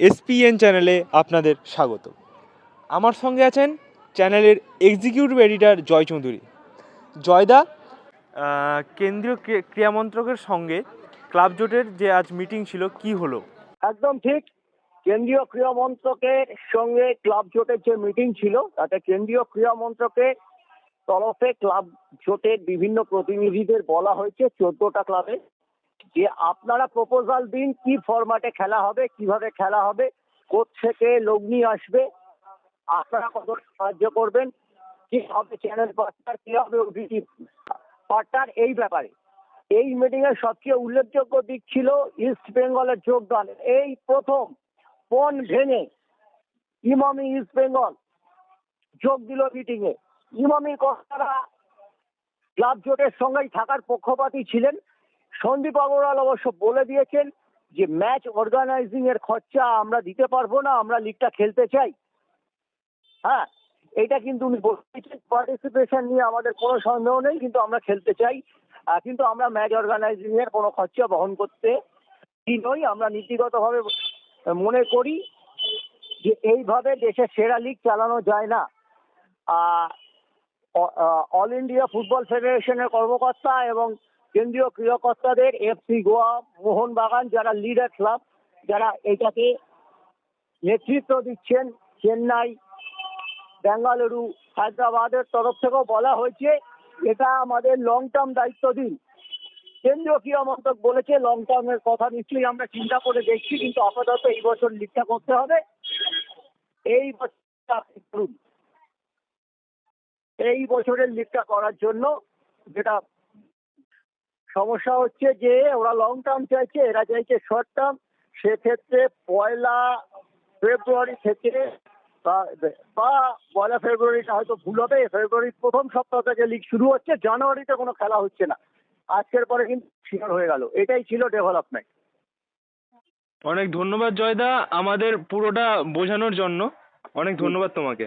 SPN চ্যানেলে আপনাদের স্বাগত। আমার সঙ্গে আছেন চ্যানেলের এক্সিকিউটিভ এডিটর জয় চৌধুরী। জয়দা কেন্দ্রীয় ক্রী- ক্রীড়া মন্ত্রকের সঙ্গে ক্লাব জোটের যে আজ মিটিং ছিল, কি হলো? একদম ঠিক। কেন্দ্রীয় ক্রীড়া মন্ত্রকের সঙ্গে ক্লাব জোটের যে মিটিং ছিল, তাতে কেন্দ্রীয় ক্রীড়া মন্ত্রকের তরফে ক্লাব জোটের বিভিন্ন প্রতিনিধিদের বলা হয়েছে চোদ্দটা ক্লাবে। যে আপনারা প্রপোজাল দিন, কি ফরম্যাটে খেলা হবে, কীভাবে খেলা হবে থেকে লোক নিয়ে আসবে, আপনারা কত সাহায্য করবেন, কি হবে চ্যানেল পার্টনার কি হবে ওটিটি পার্টনার এই ব্যাপারে। এই মিটিং এর সবচেয়ে উল্লেখযোগ্য দিক ছিল ইস্ট বেঙ্গলের যোগদান। এই প্রথম পণ ভেঙে ইমামি ইস্ট বেঙ্গল যোগ দিল মিটিং এ। ইমামি কর্তারা ক্লাব জোটের সঙ্গেই থাকার পক্ষপাতী ছিলেন। সন্দীপ আগরওয়াল অবশ্য বলে দিয়েছেন যে ম্যাচ অর্গানাইজিং এর খরচা আমরা দিতে পারব না, আমরা লিগটা খেলতে চাই। হ্যাঁ এটা কিন্তু উনি বলেছেন পার্টিসিপেশন নিয়ে আমাদের কোনো সন্দেহ নেই, কিন্তু আমরা খেলতে চাই। কিন্তু আমরা ম্যাচ অর্গানাইজিং এর কোনো খরচা বহন করতে কি নই, আমরা নীতিগতভাবে মনে করি যে এইভাবে দেশের সেরা লিগ চালানো যায় না। অল ইন্ডিয়া ফুটবল ফেডারেশনের কর্মকর্তা এবং কেন্দ্রীয় ক্রীড়াকর্তাদের এফসি, গোয়া, মোহনবাগান যারা লিডার ক্লাব যারা এটাকে নেতৃত্ব দিচ্ছেন, চেন্নাই, বেঙ্গালুরু, হায়দ্রাবাদের তরফ থেকেও বলা হয়েছে, এটা আমাদের লং টার্ম দায়িত্ব দিন। কেন্দ্রীয় ক্রীড়া মন্ত্রক বলেছে লং টার্মের কথা নিশ্চয়ই আমরা চিন্তা করে দেখছি, কিন্তু আপাতত এই বছর লিগটা করতে হবে। এই বছর এই বছরের লিগটা করার জন্য যেটা সমস্যা হচ্ছে যে ওরা লং টার্ম চাইছে, এরা চাইছে শর্ট টার্ম সেক্ষেত্রে পয়লা ফেব্রুয়ারি থেকে বা পয়লা ফেব্রুয়ারিটা হয়তো ভুল হবে, ফেব্রুয়ারির প্রথম সপ্তাহ থেকে লিগ শুরু হচ্ছে, জানুয়ারিতে কোনো খেলা হচ্ছে না। আজকের পরে কিন্তু শিকার হয়ে গেল। এটাই ছিল ডেভেলপমেন্ট অনেক ধন্যবাদ জয়দা, আমাদের পুরোটা বোঝানোর জন্য। অনেক ধন্যবাদ তোমাকে।